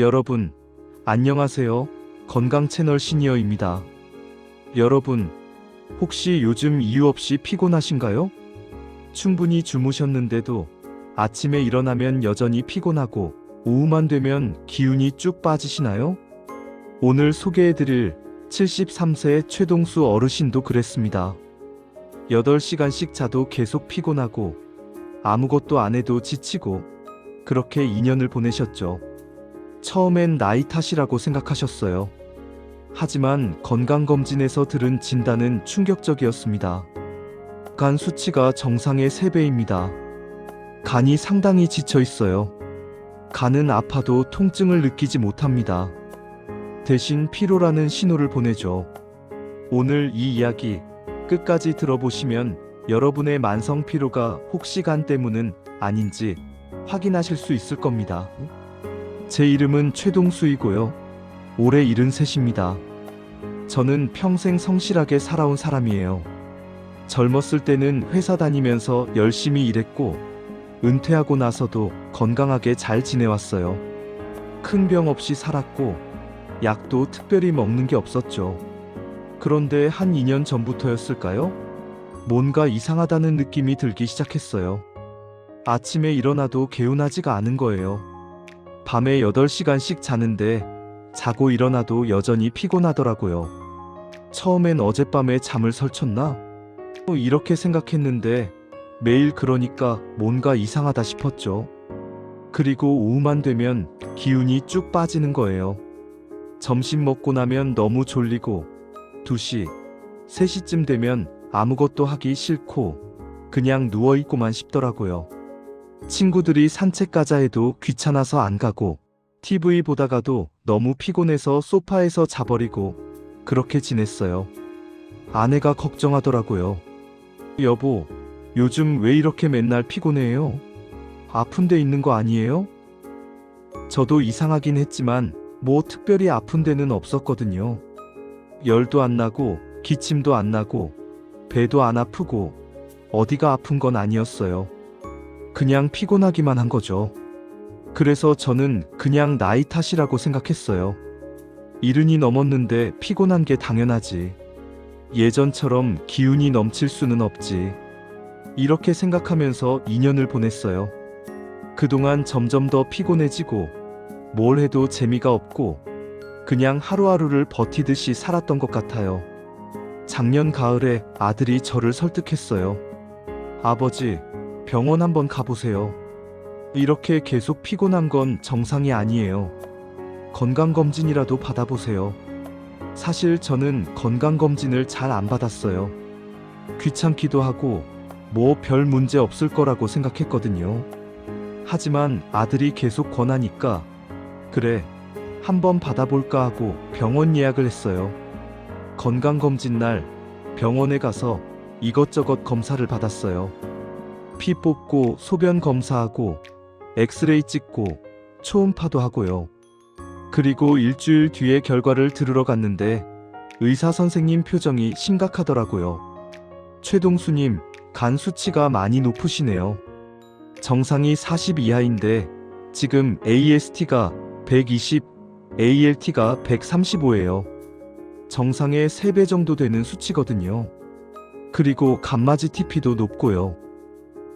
여러분, 안녕하세요. 건강 채널 시니어입니다. 여러분, 혹시 요즘 이유 없이 피곤하신가요? 충분히 주무셨는데도 아침에 일어나면 여전히 피곤하고 오후만 되면 기운이 쭉 빠지시나요? 오늘 소개해드릴 73세 최동수 어르신도 그랬습니다. 8시간씩 자도 계속 피곤하고 아무것도 안 해도 지치고 그렇게 2년을 보내셨죠. 처음엔 나이 탓이라고 생각하셨어요. 하지만 건강검진에서 들은 진단은 충격적이었습니다. 간 수치가 정상의 3배입니다. 간이 상당히 지쳐 있어요. 간은 아파도 통증을 느끼지 못합니다. 대신 피로라는 신호를 보내죠. 오늘 이 이야기 끝까지 들어보시면 여러분의 만성 피로가 혹시 간 때문은 아닌지 확인하실 수 있을 겁니다. 제 이름은 최동수이고요. 올해 73입니다. 저는 평생 성실하게 살아온 사람이에요. 젊었을 때는 회사 다니면서 열심히 일했고, 은퇴하고 나서도 건강하게 잘 지내왔어요. 큰 병 없이 살았고, 약도 특별히 먹는 게 없었죠. 그런데 한 2년 전부터였을까요? 뭔가 이상하다는 느낌이 들기 시작했어요. 아침에 일어나도 개운하지가 않은 거예요. 밤에 8시간씩 자는데 자고 일어나도 여전히 피곤하더라고요. 처음엔 어젯밤에 잠을 설쳤나? 어, 이렇게 생각했는데 매일 그러니까 뭔가 이상하다 싶었죠. 그리고 오후만 되면 기운이 쭉 빠지는 거예요. 점심 먹고 나면 너무 졸리고 2시, 3시쯤 되면 아무것도 하기 싫고 그냥 누워있고만 싶더라고요. 친구들이 산책 가자 해도 귀찮아서 안 가고 TV 보다가도 너무 피곤해서 소파에서 자버리고 그렇게 지냈어요. 아내가 걱정하더라고요. 여보, 요즘 왜 이렇게 맨날 피곤해요? 아픈 데 있는 거 아니에요? 저도 이상하긴 했지만 뭐 특별히 아픈 데는 없었거든요. 열도 안 나고 기침도 안 나고 배도 안 아프고 어디가 아픈 건 아니었어요. 그냥 피곤하기만 한 거죠. 그래서 저는 그냥 나이 탓이라고 생각했어요. 이른이 넘었는데 피곤한 게 당연하지. 예전처럼 기운이 넘칠 수는 없지. 이렇게 생각하면서 2년을 보냈어요. 그동안 점점 더 피곤해지고 뭘 해도 재미가 없고 그냥 하루하루를 버티듯이 살았던 것 같아요. 작년 가을에 아들이 저를 설득했어요. 아버지, 병원 한번 가보세요. 이렇게 계속 피곤한 건 정상이 아니에요. 건강검진이라도 받아보세요. 사실 저는 건강검진을 잘 안 받았어요. 귀찮기도 하고 뭐 별 문제 없을 거라고 생각했거든요. 하지만 아들이 계속 권하니까 그래, 한번 받아볼까 하고 병원 예약을 했어요. 건강검진 날 병원에 가서 이것저것 검사를 받았어요. 피 뽑고 소변 검사하고 엑스레이 찍고 초음파도 하고요. 그리고 일주일 뒤에 결과를 들으러 갔는데 의사 선생님 표정이 심각하더라고요. 최동수님, 간 수치가 많이 높으시네요. 정상이 40 이하인데 지금 AST가 120, ALT가 135예요. 정상의 3배 정도 되는 수치거든요. 그리고 간마지 TP도 높고요.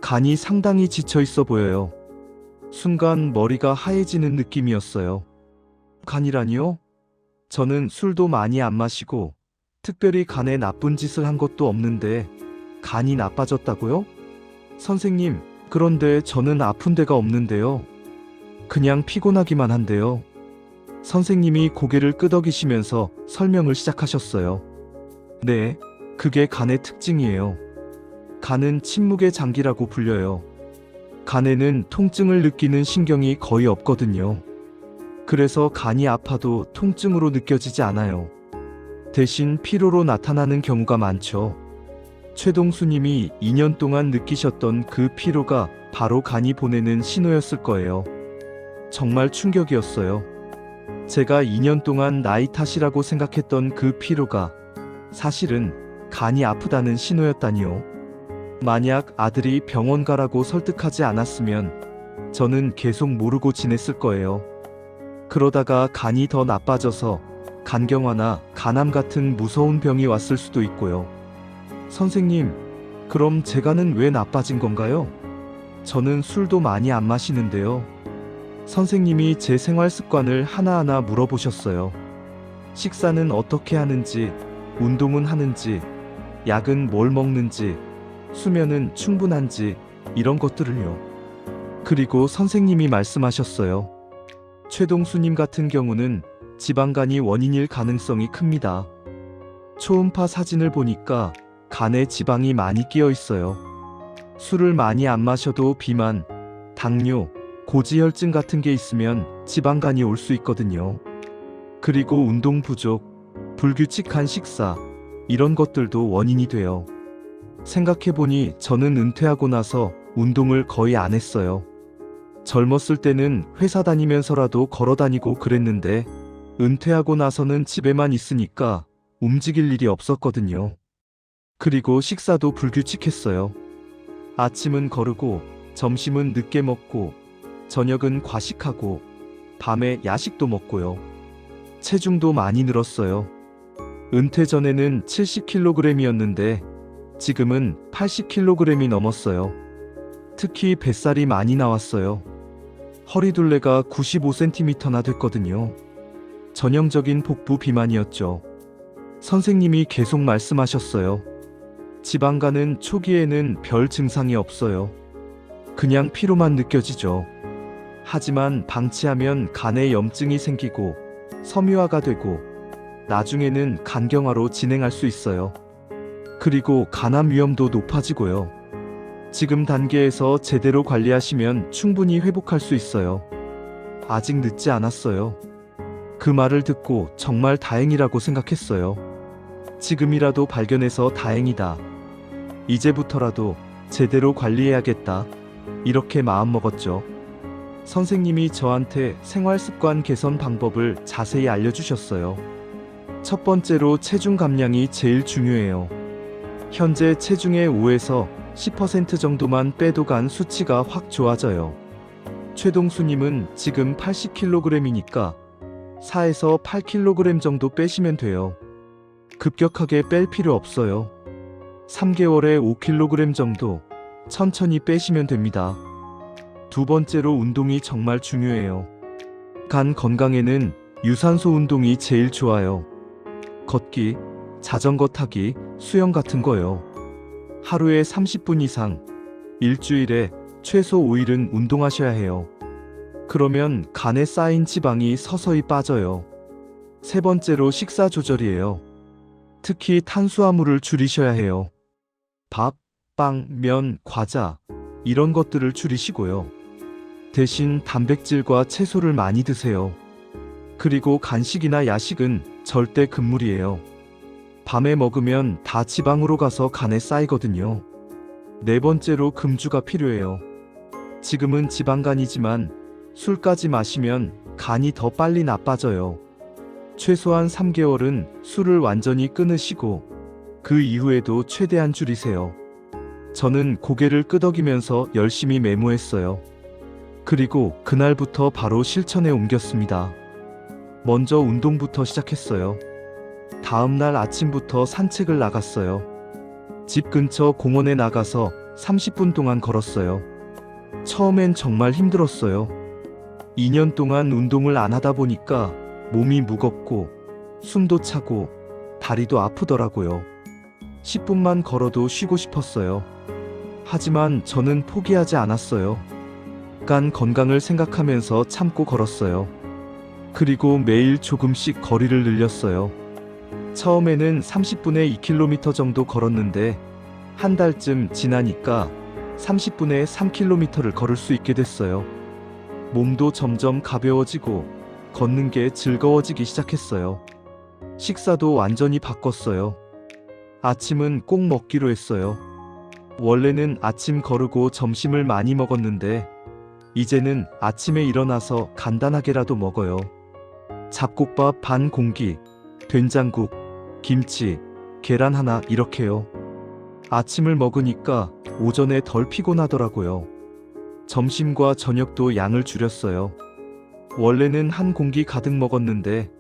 간이 상당히 지쳐 있어 보여요. 순간 머리가 하얘지는 느낌이었어요. 간이라니요? 저는 술도 많이 안 마시고 특별히 간에 나쁜 짓을 한 것도 없는데 간이 나빠졌다고요? 선생님, 그런데 저는 아픈 데가 없는데요. 그냥 피곤하기만 한데요. 선생님이 고개를 끄덕이시면서 설명을 시작하셨어요. 네, 그게 간의 특징이에요. 간은 침묵의 장기라고 불려요. 간에는 통증을 느끼는 신경이 거의 없거든요. 그래서 간이 아파도 통증으로 느껴지지 않아요. 대신 피로로 나타나는 경우가 많죠. 최동수님이 2년 동안 느끼셨던 그 피로가 바로 간이 보내는 신호였을 거예요. 정말 충격이었어요. 제가 2년 동안 나이 탓이라고 생각했던 그 피로가 사실은 간이 아프다는 신호였다니요. 만약 아들이 병원 가라고 설득하지 않았으면 저는 계속 모르고 지냈을 거예요. 그러다가 간이 더 나빠져서 간경화나 간암 같은 무서운 병이 왔을 수도 있고요. 선생님, 그럼 제가는 왜 나빠진 건가요? 저는 술도 많이 안 마시는데요. 선생님이 제 생활 습관을 하나하나 물어보셨어요. 식사는 어떻게 하는지, 운동은 하는지, 약은 뭘 먹는지, 수면은 충분한지, 이런 것들을요. 그리고 선생님이 말씀하셨어요. 최동수님 같은 경우는 지방간이 원인일 가능성이 큽니다. 초음파 사진을 보니까 간에 지방이 많이 끼어 있어요. 술을 많이 안 마셔도 비만, 당뇨, 고지혈증 같은 게 있으면 지방간이 올 수 있거든요. 그리고 운동 부족, 불규칙한 식사, 이런 것들도 원인이 돼요. 생각해보니 저는 은퇴하고 나서 운동을 거의 안 했어요. 젊었을 때는 회사 다니면서라도 걸어 다니고 그랬는데, 은퇴하고 나서는 집에만 있으니까 움직일 일이 없었거든요. 그리고 식사도 불규칙했어요. 아침은 거르고, 점심은 늦게 먹고, 저녁은 과식하고, 밤에 야식도 먹고요. 체중도 많이 늘었어요. 은퇴 전에는 70kg이었는데, 지금은 80kg이 넘었어요. 특히 뱃살이 많이 나왔어요. 허리둘레가 95cm나 됐거든요. 전형적인 복부 비만이었죠. 선생님이 계속 말씀하셨어요. 지방간은 초기에는 별 증상이 없어요. 그냥 피로만 느껴지죠. 하지만 방치하면 간에 염증이 생기고 섬유화가 되고 나중에는 간경화로 진행할 수 있어요. 그리고 간암 위험도 높아지고요. 지금 단계에서 제대로 관리하시면 충분히 회복할 수 있어요. 아직 늦지 않았어요. 그 말을 듣고 정말 다행이라고 생각했어요. 지금이라도 발견해서 다행이다. 이제부터라도 제대로 관리해야겠다. 이렇게 마음먹었죠. 선생님이 저한테 생활 습관 개선 방법을 자세히 알려주셨어요. 첫 번째로 체중 감량이 제일 중요해요. 현재 체중의 5에서 10% 정도만 빼도 간 수치가 확 좋아져요. 최동수님은 지금 80kg이니까 4에서 8kg 정도 빼시면 돼요. 급격하게 뺄 필요 없어요. 3개월에 5kg 정도 천천히 빼시면 됩니다. 두 번째로 운동이 정말 중요해요. 간 건강에는 유산소 운동이 제일 좋아요. 걷기, 자전거 타기, 수영 같은 거요. 하루에 30분 이상, 일주일에 최소 5일은 운동하셔야 해요. 그러면 간에 쌓인 지방이 서서히 빠져요. 세 번째로 식사 조절이에요. 특히 탄수화물을 줄이셔야 해요. 밥, 빵, 면, 과자, 이런 것들을 줄이시고요. 대신 단백질과 채소를 많이 드세요. 그리고 간식이나 야식은 절대 금물이에요. 밤에 먹으면 다 지방으로 가서 간에 쌓이거든요. 네 번째로 금주가 필요해요. 지금은 지방간이지만 술까지 마시면 간이 더 빨리 나빠져요. 최소한 3개월은 술을 완전히 끊으시고 그 이후에도 최대한 줄이세요. 저는 고개를 끄덕이면서 열심히 메모했어요. 그리고 그날부터 바로 실천에 옮겼습니다. 먼저 운동부터 시작했어요. 다음 날 아침부터 산책을 나갔어요. 집 근처 공원에 나가서 30분 동안 걸었어요. 처음엔 정말 힘들었어요. 2년 동안 운동을 안 하다 보니까 몸이 무겁고 숨도 차고 다리도 아프더라고요. 10분만 걸어도 쉬고 싶었어요. 하지만 저는 포기하지 않았어요. 간 건강을 생각하면서 참고 걸었어요. 그리고 매일 조금씩 거리를 늘렸어요. 처음에는 30분에 2km 정도 걸었는데 한 달쯤 지나니까 30분에 3km를 걸을 수 있게 됐어요. 몸도 점점 가벼워지고 걷는 게 즐거워지기 시작했어요. 식사도 완전히 바꿨어요. 아침은 꼭 먹기로 했어요. 원래는 아침 거르고 점심을 많이 먹었는데 이제는 아침에 일어나서 간단하게라도 먹어요. 잡곡밥 반 공기, 된장국, 김치, 계란 하나 이렇게요. 아침을 먹으니까 오전에 덜 피곤하더라고요. 점심과 저녁도 양을 줄였어요. 원래는 한 공기 가득 먹었는데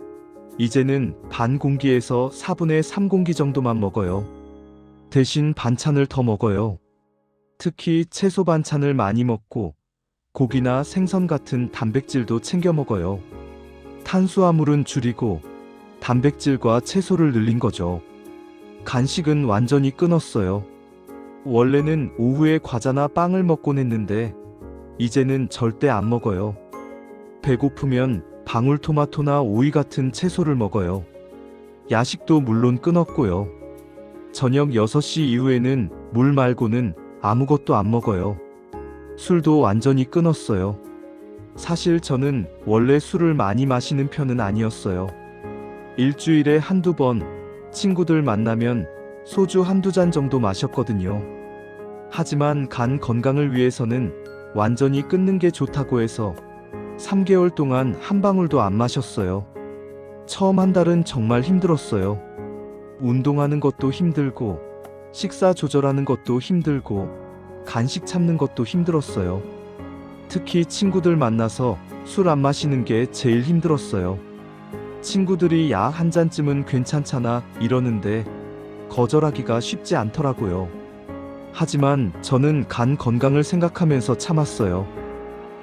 이제는 반 공기에서 4분의 3 공기 정도만 먹어요. 대신 반찬을 더 먹어요. 특히 채소 반찬을 많이 먹고 고기나 생선 같은 단백질도 챙겨 먹어요. 탄수화물은 줄이고 단백질과 채소를 늘린 거죠. 간식은 완전히 끊었어요. 원래는 오후에 과자나 빵을 먹곤 했는데 이제는 절대 안 먹어요. 배고프면 방울토마토나 오이 같은 채소를 먹어요. 야식도 물론 끊었고요. 저녁 6시 이후에는 물 말고는 아무것도 안 먹어요. 술도 완전히 끊었어요. 사실 저는 원래 술을 많이 마시는 편은 아니었어요. 일주일에 한두 번 친구들 만나면 소주 한두 잔 정도 마셨거든요. 하지만 간 건강을 위해서는 완전히 끊는 게 좋다고 해서 3개월 동안 한 방울도 안 마셨어요. 처음 한 달은 정말 힘들었어요. 운동하는 것도 힘들고, 식사 조절하는 것도 힘들고, 간식 참는 것도 힘들었어요. 특히 친구들 만나서 술 안 마시는 게 제일 힘들었어요. 친구들이 야 한 잔쯤은 괜찮잖아 이러는데 거절하기가 쉽지 않더라고요. 하지만 저는 간 건강을 생각하면서 참았어요.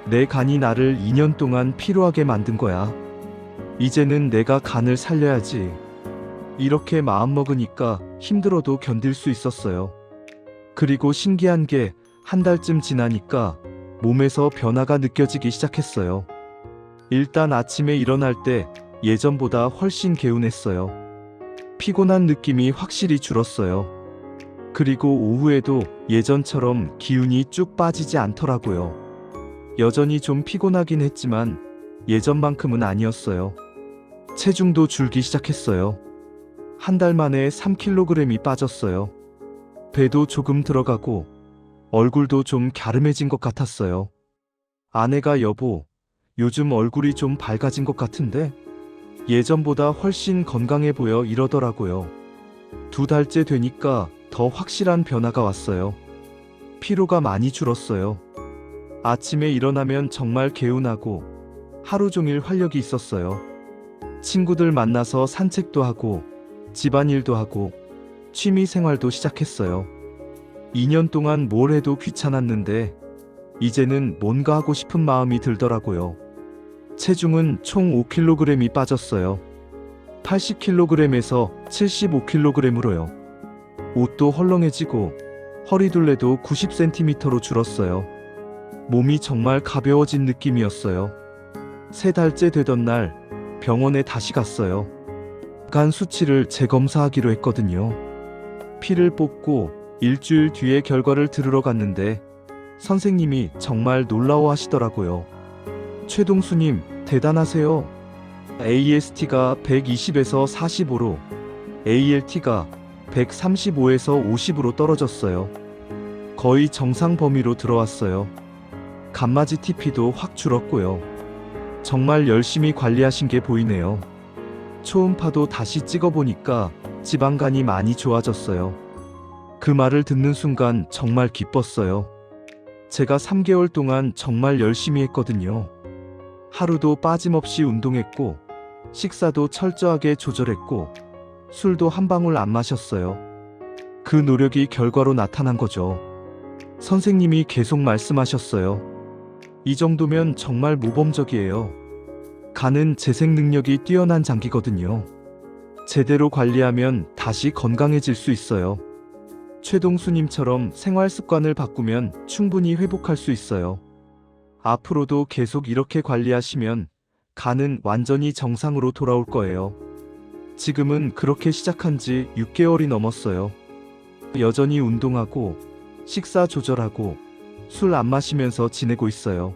내 간이 나를 2년 동안 피로하게 만든 거야. 이제는 내가 간을 살려야지. 이렇게 마음먹으니까 힘들어도 견딜 수 있었어요. 그리고 신기한 게 한 달쯤 지나니까 몸에서 변화가 느껴지기 시작했어요. 일단 아침에 일어날 때 예전보다 훨씬 개운했어요. 피곤한 느낌이 확실히 줄었어요. 그리고 오후에도 예전처럼 기운이 쭉 빠지지 않더라고요. 여전히 좀 피곤하긴 했지만 예전만큼은 아니었어요. 체중도 줄기 시작했어요. 한 달 만에 3kg이 빠졌어요. 배도 조금 들어가고 얼굴도 좀 갸름해진 것 같았어요. 아내가 여보, 요즘 얼굴이 좀 밝아진 것 같은데? 예전보다 훨씬 건강해 보여 이러더라고요. 두 달째 되니까 더 확실한 변화가 왔어요. 피로가 많이 줄었어요. 아침에 일어나면 정말 개운하고 하루 종일 활력이 있었어요. 친구들 만나서 산책도 하고 집안일도 하고 취미 생활도 시작했어요. 2년 동안 뭘 해도 귀찮았는데 이제는 뭔가 하고 싶은 마음이 들더라고요. 체중은 총 5kg이 빠졌어요. 80kg에서 75kg으로요. 옷도 헐렁해지고 허리둘레도 90cm로 줄었어요. 몸이 정말 가벼워진 느낌이었어요. 세 달째 되던 날 병원에 다시 갔어요. 간 수치를 재검사하기로 했거든요. 피를 뽑고 일주일 뒤에 결과를 들으러 갔는데 선생님이 정말 놀라워 하시더라고요. 최동수님, 대단하세요. AST가 120에서 45로, ALT가 135에서 50으로 떨어졌어요. 거의 정상 범위로 들어왔어요. 감마지 TP도 확 줄었고요. 정말 열심히 관리하신 게 보이네요. 초음파도 다시 찍어보니까 지방간이 많이 좋아졌어요. 그 말을 듣는 순간 정말 기뻤어요. 제가 3개월 동안 정말 열심히 했거든요. 하루도 빠짐없이 운동했고, 식사도 철저하게 조절했고, 술도 한 방울 안 마셨어요. 그 노력이 결과로 나타난 거죠. 선생님이 계속 말씀하셨어요. 이 정도면 정말 모범적이에요. 간은 재생 능력이 뛰어난 장기거든요. 제대로 관리하면 다시 건강해질 수 있어요. 최동수님처럼 생활 습관을 바꾸면 충분히 회복할 수 있어요. 앞으로도 계속 이렇게 관리하시면 간은 완전히 정상으로 돌아올 거예요. 지금은 그렇게 시작한 지 6개월이 넘었어요. 여전히 운동하고 식사 조절하고 술 안 마시면서 지내고 있어요.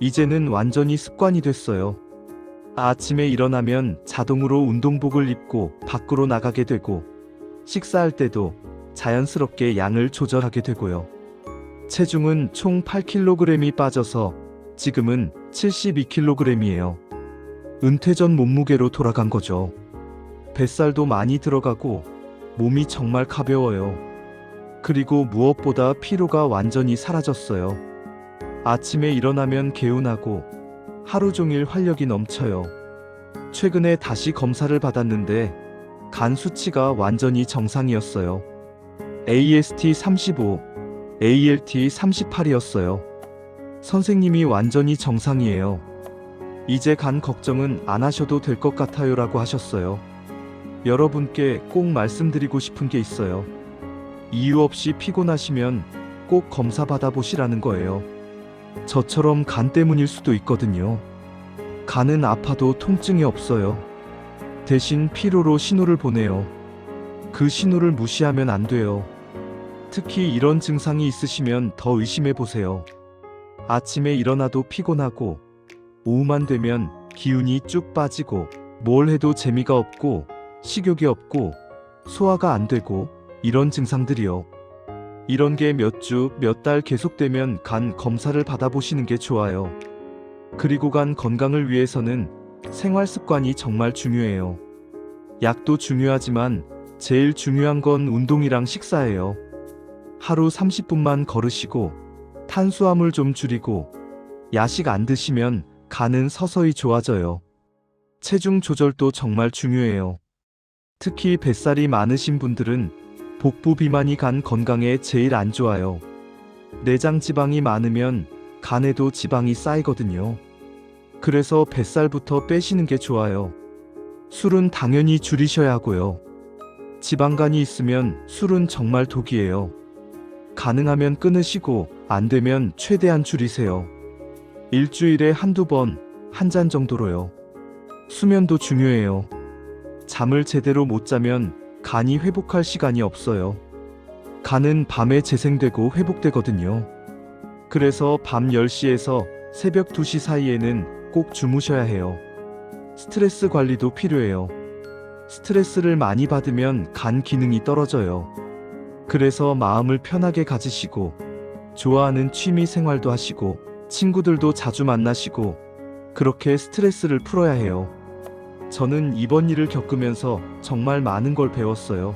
이제는 완전히 습관이 됐어요. 아침에 일어나면 자동으로 운동복을 입고 밖으로 나가게 되고 식사할 때도 자연스럽게 양을 조절하게 되고요. 체중은 총 8kg이 빠져서 지금은 72kg이에요. 은퇴 전 몸무게로 돌아간 거죠. 뱃살도 많이 들어가고 몸이 정말 가벼워요. 그리고 무엇보다 피로가 완전히 사라졌어요. 아침에 일어나면 개운하고 하루 종일 활력이 넘쳐요. 최근에 다시 검사를 받았는데 간 수치가 완전히 정상이었어요. AST 35, ALT 38이었어요. 선생님이 완전히 정상이에요. 이제 간 걱정은 안 하셔도 될 것 같아요 라고 하셨어요. 여러분께 꼭 말씀드리고 싶은 게 있어요. 이유 없이 피곤하시면 꼭 검사 받아보시라는 거예요. 저처럼 간 때문일 수도 있거든요. 간은 아파도 통증이 없어요. 대신 피로로 신호를 보내요. 그 신호를 무시하면 안 돼요. 특히 이런 증상이 있으시면 더 의심해 보세요. 아침에 일어나도 피곤하고, 오후만 되면 기운이 쭉 빠지고, 뭘 해도 재미가 없고, 식욕이 없고, 소화가 안 되고, 이런 증상들이요. 이런 게 몇 주, 몇 달 계속되면 간 검사를 받아보시는 게 좋아요. 그리고 간 건강을 위해서는 생활 습관이 정말 중요해요. 약도 중요하지만 제일 중요한 건 운동이랑 식사예요. 하루 30분만 걸으시고 탄수화물 좀 줄이고 야식 안 드시면 간은 서서히 좋아져요. 체중 조절도 정말 중요해요. 특히 뱃살이 많으신 분들은 복부 비만이 간 건강에 제일 안 좋아요. 내장 지방이 많으면 간에도 지방이 쌓이거든요. 그래서 뱃살부터 빼시는 게 좋아요. 술은 당연히 줄이셔야 하고요. 지방간이 있으면 술은 정말 독이에요. 가능하면 끊으시고 안 되면 최대한 줄이세요. 일주일에 한두 번, 한 잔 정도로요. 수면도 중요해요. 잠을 제대로 못 자면 간이 회복할 시간이 없어요. 간은 밤에 재생되고 회복되거든요. 그래서 밤 10시에서 새벽 2시 사이에는 꼭 주무셔야 해요. 스트레스 관리도 필요해요. 스트레스를 많이 받으면 간 기능이 떨어져요. 그래서 마음을 편하게 가지시고, 좋아하는 취미 생활도 하시고, 친구들도 자주 만나시고, 그렇게 스트레스를 풀어야 해요. 저는 이번 일을 겪으면서 정말 많은 걸 배웠어요.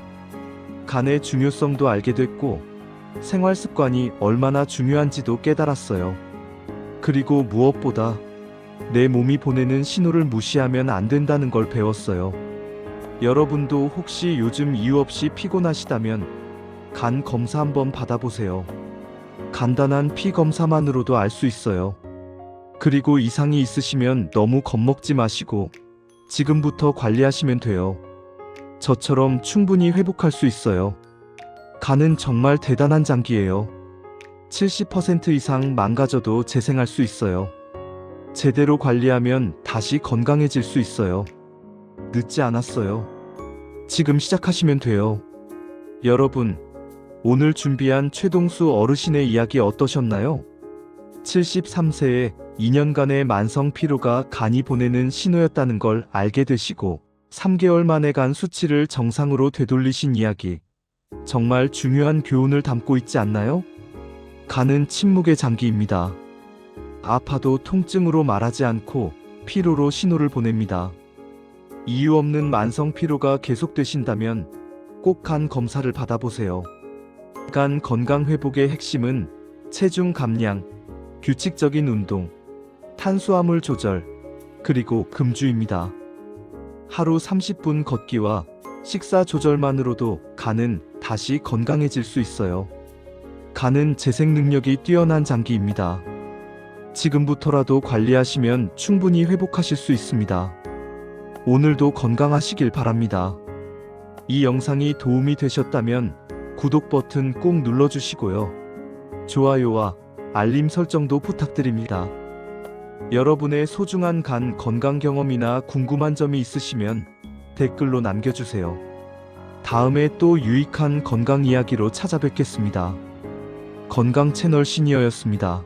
간의 중요성도 알게 됐고, 생활 습관이 얼마나 중요한지도 깨달았어요. 그리고 무엇보다 내 몸이 보내는 신호를 무시하면 안 된다는 걸 배웠어요. 여러분도 혹시 요즘 이유 없이 피곤하시다면 간 검사 한번 받아보세요. 간단한 피 검사만으로도 알 수 있어요. 그리고 이상이 있으시면 너무 겁먹지 마시고 지금부터 관리하시면 돼요. 저처럼 충분히 회복할 수 있어요. 간은 정말 대단한 장기예요. 70% 이상 망가져도 재생할 수 있어요. 제대로 관리하면 다시 건강해질 수 있어요. 늦지 않았어요. 지금 시작하시면 돼요. 여러분, 오늘 준비한 최동수 어르신의 이야기 어떠셨나요? 73세에 2년간의 만성 피로가 간이 보내는 신호였다는 걸 알게 되시고 3개월 만에 간 수치를 정상으로 되돌리신 이야기. 정말 중요한 교훈을 담고 있지 않나요? 간은 침묵의 장기입니다. 아파도 통증으로 말하지 않고 피로로 신호를 보냅니다. 이유 없는 만성 피로가 계속되신다면 꼭 간 검사를 받아보세요. 간 건강 회복의 핵심은 체중 감량, 규칙적인 운동, 탄수화물 조절, 그리고 금주입니다. 하루 30분 걷기와 식사 조절만으로도 간은 다시 건강해질 수 있어요. 간은 재생 능력이 뛰어난 장기입니다. 지금부터라도 관리하시면 충분히 회복하실 수 있습니다. 오늘도 건강하시길 바랍니다. 이 영상이 도움이 되셨다면 구독 버튼 꼭 눌러주시고요. 좋아요와 알림 설정도 부탁드립니다. 여러분의 소중한 간 건강 경험이나 궁금한 점이 있으시면 댓글로 남겨주세요. 다음에 또 유익한 건강 이야기로 찾아뵙겠습니다. 건강 채널 시니어였습니다.